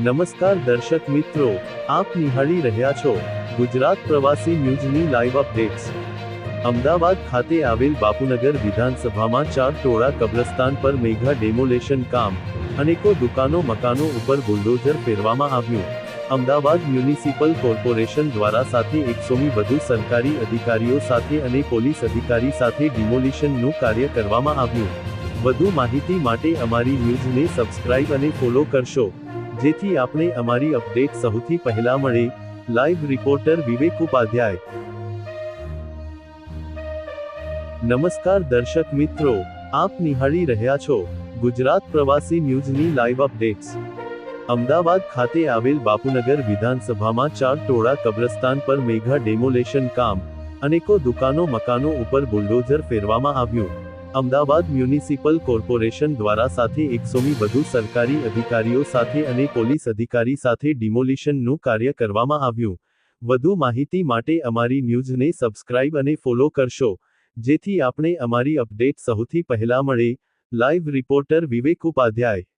નમસ્કાર દર્શક મિત્રો, આપ નિહાળી રહ્યા છો ગુજરાત પ્રવાસી ન્યૂઝની લાઈવ અપડેટ્સ અમદાવાદ ખાતે આવેલ બાપુનગર વિધાનસભામાં ચાર ટોળા કબ્રસ્તાન પર મેઘા ડેમોલેશન કામ અનેકો દુકાનો મકાનો ઉપર બુલડોઝર ફેરવામાં આવ્યું. અમદાવાદ મ્યુનિસિપલ કોર્પોરેશન દ્વારા સાથે એકસોમી વધુ સરકારી અધિકારીઓ સાથે અને પોલીસ અધિકારી સાથે ડિમોલિશનનું કાર્ય કરવામાં આવ્યું. વધુ માહિતી માટે અમારી ન્યૂઝને સબસ્ક્રાઇબ અને ફોલો કરશો. જેથી આપણે અમારી અપડેટ સૌથી પહેલા મળે. Live reporter Vivek Upadhyay. નમસ્કાર દર્શક મિત્રો, આપ નિહાળી રહ્યા છો ગુજરાત પ્રવાસી ન્યૂઝની લાઈવ અપડેટ્સ અમદાવાદ ખાતે આવેલ બાપુનગર વિધાનસભામાં ચાર ટોળા કબ્રસ્તાન પર મેઘા ડેમોલેશન કામ, અનેકો દુકાનો મકાનો ઉપર બુલડોઝર ફેરવામાં આવ્યું. અમદાવાદ મ્યુનિસિપલ કોર્પોરેશન દ્વારા સાથે એકસોમી વધુ સરકારી અધિકારીઓ સાથે અને પોલીસ અધિકારી સાથે ડિમોલિશનનું કાર્ય કરવામાં આવ્યું. વધુ માહિતી માટે અમારી ન્યૂઝને સબસ્ક્રાઇબ અને ફોલો કરશો, જેથી આપણે અમારી અપડેટ સૌથી પહેલા મળે. Live reporter Vivek Upadhyay.